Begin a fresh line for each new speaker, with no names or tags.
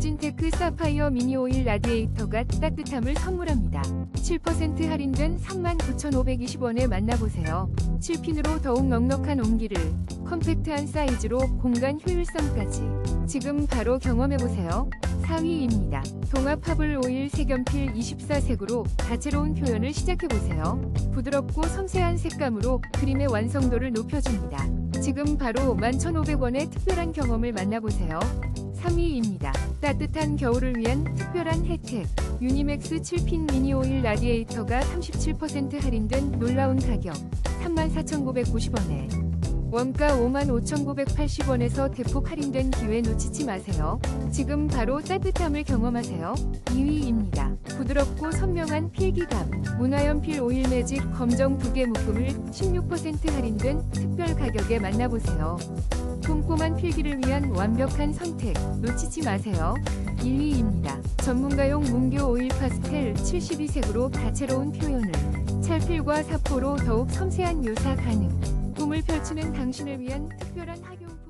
홍진테크 사파이어 미니 오일 라디에이터가 따뜻함을 선물합니다. 7% 할인된 39,520원에 만나보세요. 7핀으로 더욱 넉넉한 온기를, 컴팩트한 사이즈로 공간 효율성까지. 지금 바로 경험해보세요. 4위입니다. 동합 화불 오일 색연필 24색으로 다채로운 표현을 시작해보세요. 부드럽고 섬세한 색감으로 그림의 완성도를 높여줍니다. 지금 바로 11,500원의 특별한 경험을 만나보세요. 3위입니다. 따뜻한 겨울을 위한 특별한 혜택. 유니맥스 7핀 미니 오일 라디에이터가 37% 할인된 놀라운 가격 34,990원에 원가 55,980원에서 대폭 할인된 기회 놓치지 마세요. 지금 바로 따뜻함을 경험하세요. 2위입니다. 부드럽고 선명한 필기감. 문화연필 오일 매직 검정 두개 묶음을 16% 할인된 특별 가격에 만나보세요. 꼼꼼한 필기를 위한 완벽한 선택 놓치지 마세요. 1위입니다. 전문가용 문교 오일 파스텔 72색으로 다채로운 표현을 찰필과 사포로 더욱 섬세한 묘사 가능. 꿈을 펼치는 당신을 위한 특별한 학용품